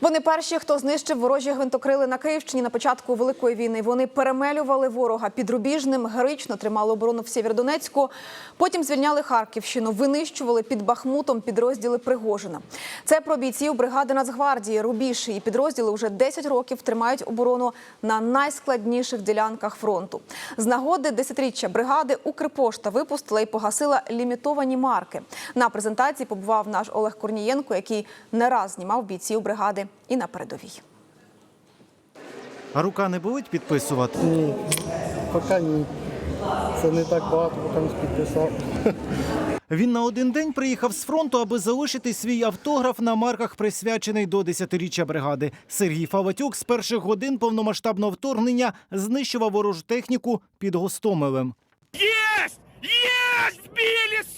Вони перші, хто знищив ворожі гвинтокрили на Київщині на початку великої війни. Вони перемелювали ворога під Рубіжним, героїчно тримали оборону в Сєвєродонецьку. Потім звільняли Харківщину, винищували під Бахмутом підрозділи Пригожина. Це про бійців бригади Нацгвардії Рубіж. І підрозділи вже 10 років тримають оборону на найскладніших ділянках фронту. З нагоди десятиріччя бригади Укрпошта випустила і погасила лімітовані марки. На презентації побував наш Олег Корнієнко, який не раз знімав бійців бригади і на передовій. А рука не болить підписувати? Ні, поки ні. Це не так багато, поки не підписав. Він на один день приїхав з фронту, аби залишити свій автограф на марках, присвячений до 10-річчя бригади. Сергій Фаватюк з перших годин повномасштабного вторгнення знищував ворожу техніку під Гостомелем. Есть! Есть! Сбили, с***!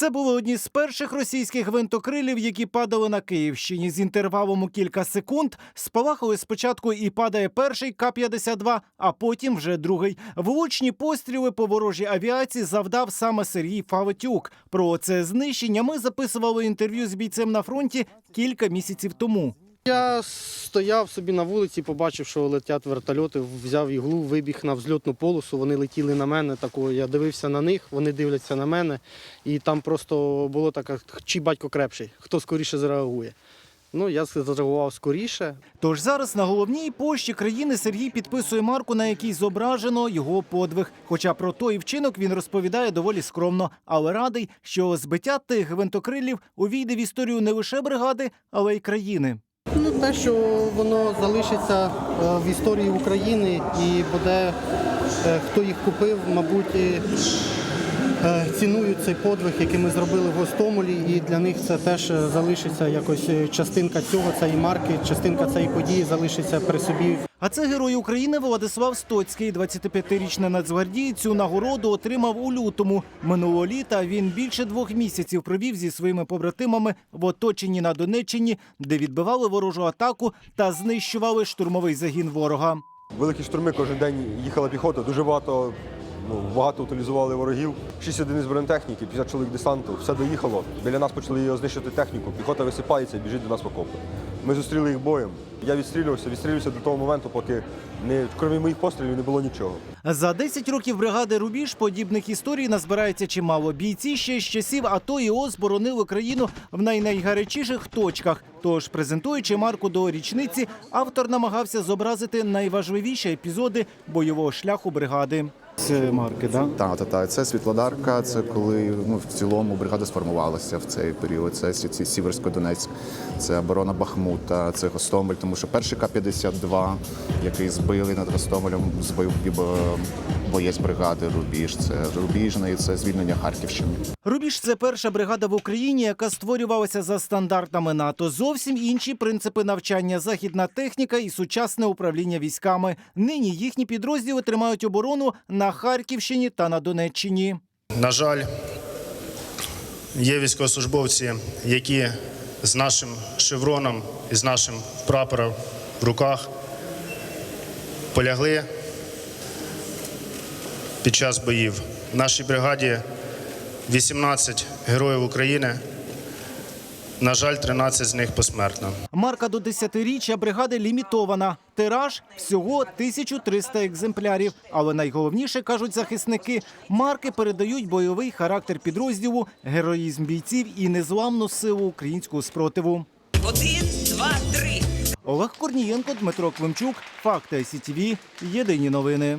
Це були одні з перших російських гвинтокрилів, які падали на Київщині. З інтервалом у кілька секунд спалахали спочатку і падає перший К-52, а потім вже другий. Влучні постріли по ворожій авіації завдав саме Сергій Фаватюк. Про це знищення ми записували інтерв'ю з бійцем на фронті кілька місяців тому. Я стояв собі на вулиці, побачив, що летять вертольоти, взяв іглу, вибіг на взльотну полосу. Вони летіли на мене. Тако, я дивився на них, вони дивляться на мене. І там просто було таке, чий батько крепший, хто скоріше зреагує. Ну, я зреагував скоріше. Тож зараз на головній пошті країни Сергій підписує марку, на якій зображено його подвиг. Хоча про той вчинок він розповідає доволі скромно, але радий, що збиття тих гвинтокрилів увійде в історію не лише бригади, але й країни. Ну, те, що воно залишиться е, в історії України і буде, е, хто їх купив, мабуть, цінують цей подвиг, який ми зробили в Гостомелі, і для них це теж е, залишиться якось е, частинка цього, цієї марки, частинка цієї події залишиться при собі А це герой України Владислав Стоцький. 25-річний нацгвардієць цю нагороду отримав у лютому. Минулого літа він більше двох місяців провів зі своїми побратимами в оточенні на Донеччині, де відбивали ворожу атаку та знищували штурмовий загін ворога. Великі штурми кожен день їхала піхота, дуже багато, ну, багато утилізували ворогів. Шість одиниць бронетехніки, 50 чоловік десанту, все доїхало. Біля нас почали його знищити техніку. Піхота висипається і біжить до нас в окопи. Ми зустріли їх боєм. Я відстрілювався, відстрілювався до того моменту, поки не, крім моїх пострілів не було нічого. За 10 років бригади Рубіж подібних історій назбирається чимало. Бійці ще з часів АТО і ООС боронили країну в найнайгарячіших точках. Тож, презентуючи марку до річниці, автор намагався зобразити найважливіші епізоди бойового шляху бригади. Це марки, да? Так, так, так. Це Світлодарка, це коли ну, в цілому бригада сформувалася в цей період. Це Сі- Сі- Сіверсько-Донецьк, це оборона Бахмута, це Гостомель, тому що перший К-52, який збили над Гостомелем, збив бо- боєць бригади Рубіж. Це Рубіжний, це звільнення Харківщини. Рубіж це перша бригада в Україні, яка створювалася за стандартами НАТО. Зовсім інші принципи навчання, західна техніка і сучасне управління військами. Нині їхні підрозділи тримають оборону на Харківщині та на Донеччині. На жаль, є військовослужбовці, які з нашим шевроном і з нашим прапором в руках полягли під час боїв. В нашій бригаді 18 героїв України. На жаль, 13 з них посмертно. Марка до 10-річчя бригади лімітована. Тираж всього 1300 екземплярів. Але найголовніше, кажуть захисники, марки передають бойовий характер підрозділу, героїзм бійців і незламну силу українського спротиву. Один, два, три. Олег Корнієнко, Дмитро Климчук, Факти СІТВ. Єдині новини.